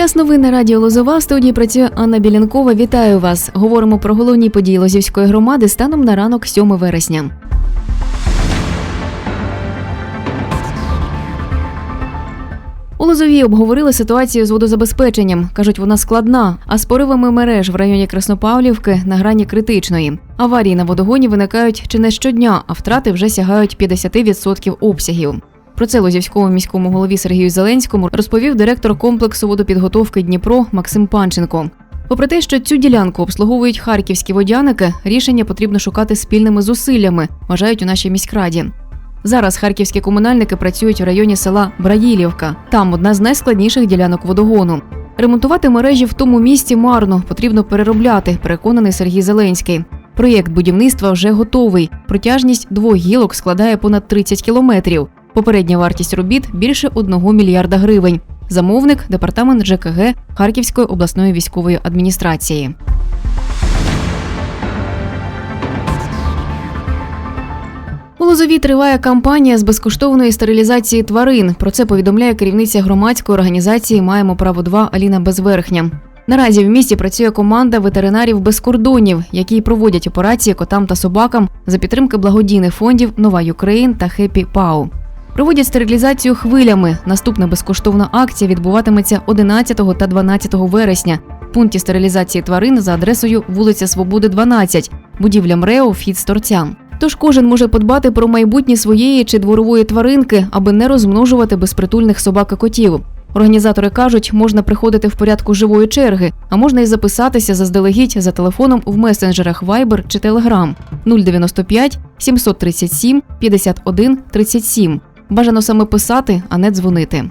Час новин на радіо Лозова в студії працює Анна Білянкова. Вітаю вас. Говоримо про головні події Лозівської громади станом на ранок 7 вересня. У Лозові обговорили ситуацію з водозабезпеченням. кажуть, вона складна, а з поривами мереж в районі Краснопавлівки на грані критичної. Аварії на водогоні виникають чи не щодня, а втрати вже сягають 50% обсягів. Про це Лозівському міському голові Сергію Зеленському розповів директор комплексу водопідготовки Дніпро Максим Панченко. Попри те, що цю ділянку обслуговують харківські водяники, рішення потрібно шукати спільними зусиллями, вважають у нашій міськраді. Зараз харківські комунальники працюють в районі села Браїлівка. Там одна з найскладніших ділянок водогону. Ремонтувати мережі в тому місці марно, потрібно переробляти, переконаний Сергій Зеленський. Проєкт будівництва вже готовий. Протяжність двох гілок складає понад 30 кілометрів. Попередня вартість робіт більше 1 мільярда гривень. Замовник департамент ЖКГ Харківської обласної військової адміністрації. У Лозові триває кампанія з безкоштовної стерилізації тварин. Про це повідомляє керівниця громадської організації Маємо право 2 Аліна Безверхня. Наразі в місті працює команда ветеринарів без кордонів, які проводять операції котам та собакам за підтримки благодійних фондів Нова Юкрейн та Хеппі Пау. Проводять стерилізацію хвилями. Наступна безкоштовна акція відбуватиметься 11 та 12 вересня в пункті стерилізації тварин за адресою вулиця Свободи, 12, будівля МРЕО, вхід з. Тож кожен може подбати про майбутнє своєї чи дворової тваринки, аби не розмножувати безпритульних собак і котів. Організатори кажуть, можна приходити в порядку живої черги, а можна і записатися заздалегідь за телефоном в месенджерах Viber чи Telegram 095 737 51 37. Бажано саме писати, а не дзвонити.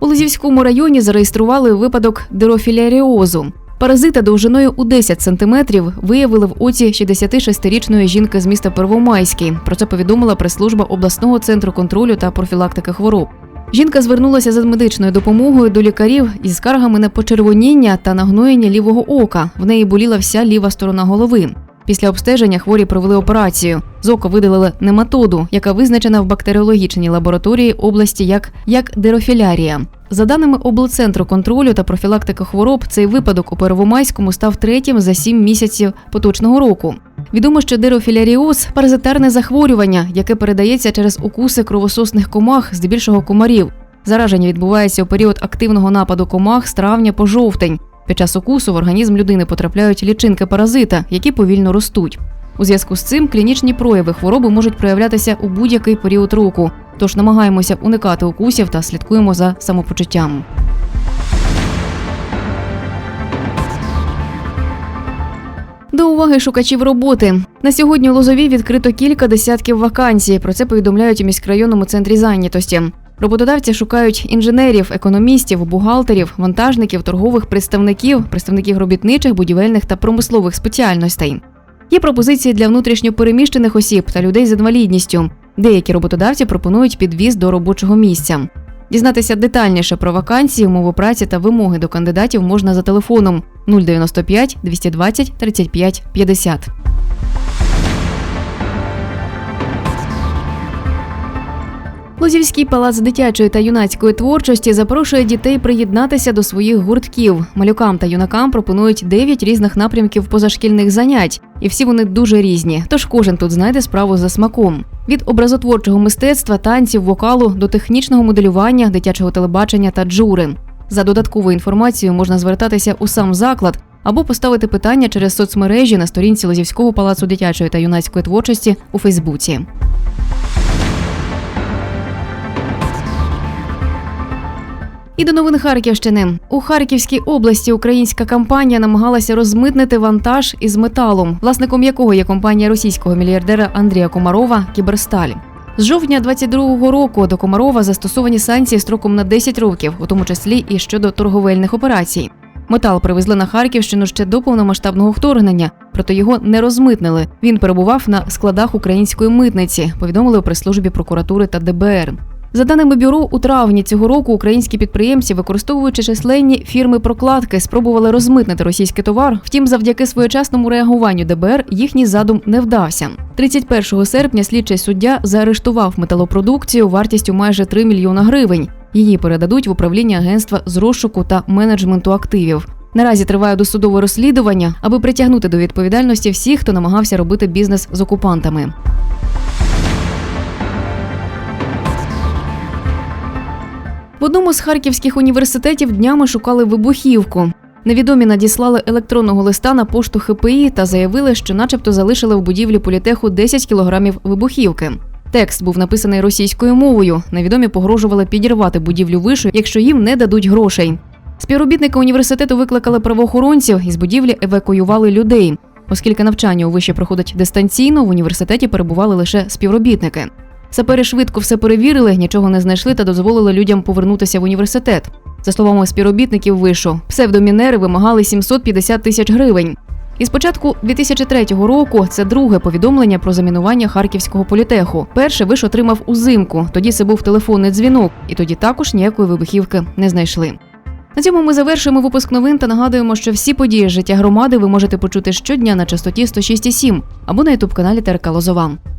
У Лозівському районі зареєстрували випадок дирофіляріозу. Паразита довжиною у 10 сантиметрів виявили в оці 66-річної жінки з міста Первомайський. Про це повідомила прес-служба обласного центру контролю та профілактики хвороб. Жінка звернулася за медичною допомогою до лікарів із скаргами на почервоніння та нагноєння лівого ока. В неї боліла вся ліва сторона голови. Після обстеження хворі провели операцію. З ока видалили нематоду, яка визначена в бактеріологічній лабораторії області як, як дерофілярія. За даними облцентру контролю та профілактики хвороб, цей випадок у Первомайському став третім за сім місяців поточного року. Відомо, що дерофіляріоз – паразитарне захворювання, яке передається через укуси кровососних комах, здебільшого комарів. Зараження відбувається у період активного нападу комах з травня по жовтень. Під час укусу в організм людини потрапляють лічинки паразита, які повільно ростуть. У зв'язку з цим клінічні прояви хвороби можуть проявлятися у будь-який період року. Тож намагаємося уникати укусів та слідкуємо за самопочуттям. До уваги шукачів роботи на сьогодні у Лозові відкрито кілька десятків вакансій. Про це повідомляють у міськрайонному центрі зайнятості. Роботодавці шукають інженерів, економістів, бухгалтерів, вантажників, торгових представників, представників робітничих, будівельних та промислових спеціальностей. Є пропозиції для внутрішньопереміщених осіб та людей з інвалідністю. Деякі роботодавці пропонують підвіз до робочого місця. Дізнатися детальніше про вакансії, умови праці та вимоги до кандидатів можна за телефоном 095 220 35 50. Лозівський палац дитячої та юнацької творчості запрошує дітей приєднатися до своїх гуртків. Малюкам та юнакам пропонують 9 різних напрямків позашкільних занять, і всі вони дуже різні. Тож кожен тут знайде справу за смаком. Від образотворчого мистецтва, танців, вокалу до технічного моделювання, дитячого телебачення та джури. За додатковою інформацією можна звертатися у сам заклад або поставити питання через соцмережі на сторінці Лозівського палацу дитячої та юнацької творчості у Фейсбуці. І до новин Харківщини у Харківській області українська компанія намагалася розмитнити вантаж із металом, власником якого є компанія російського мільярдера Андрія Комарова Кіберсталь. З жовтня 22-го року до Комарова застосовані санкції строком на 10 років, у тому числі і щодо торговельних операцій. Метал привезли на Харківщину ще до повномасштабного вторгнення, проте його не розмитнили. Він перебував на складах української митниці. Повідомили у прес-службі прокуратури та ДБР. За даними бюро, у травні цього року українські підприємці, використовуючи численні фірми прокладки, спробували розмитнити російський товар. Втім, завдяки своєчасному реагуванню ДБР їхній задум не вдався. 31 серпня слідчий суддя заарештував металопродукцію вартістю майже 3 мільйона гривень. Її передадуть в управління агентства з розшуку та менеджменту активів. Наразі триває досудове розслідування, аби притягнути до відповідальності всіх, хто намагався робити бізнес з окупантами. Одному з харківських університетів днями шукали вибухівку. Невідомі надіслали електронного листа на пошту ХПІ та заявили, що, начебто, залишили в будівлі політеху 10 кілограмів вибухівки. Текст був написаний російською мовою. Невідомі погрожували підірвати будівлю вишу, якщо їм не дадуть грошей. Співробітники університету викликали правоохоронців і з будівлі евакуювали людей. Оскільки навчання у виші проходить дистанційно, в університеті перебували лише співробітники. Сапери швидко все перевірили, нічого не знайшли та дозволили людям повернутися в університет. За словами співробітників вишу, псевдомінери вимагали 750 тисяч гривень. І з початку 2003 року це друге повідомлення про замінування харківського політеху. Перше виш отримав узимку. Тоді це був телефонний дзвінок, і тоді також ніякої вибухівки не знайшли. На цьому ми завершуємо випуск новин та нагадуємо, що всі події життя громади ви можете почути щодня на частоті 106,7 або на ютуб каналі ТРК Лозова.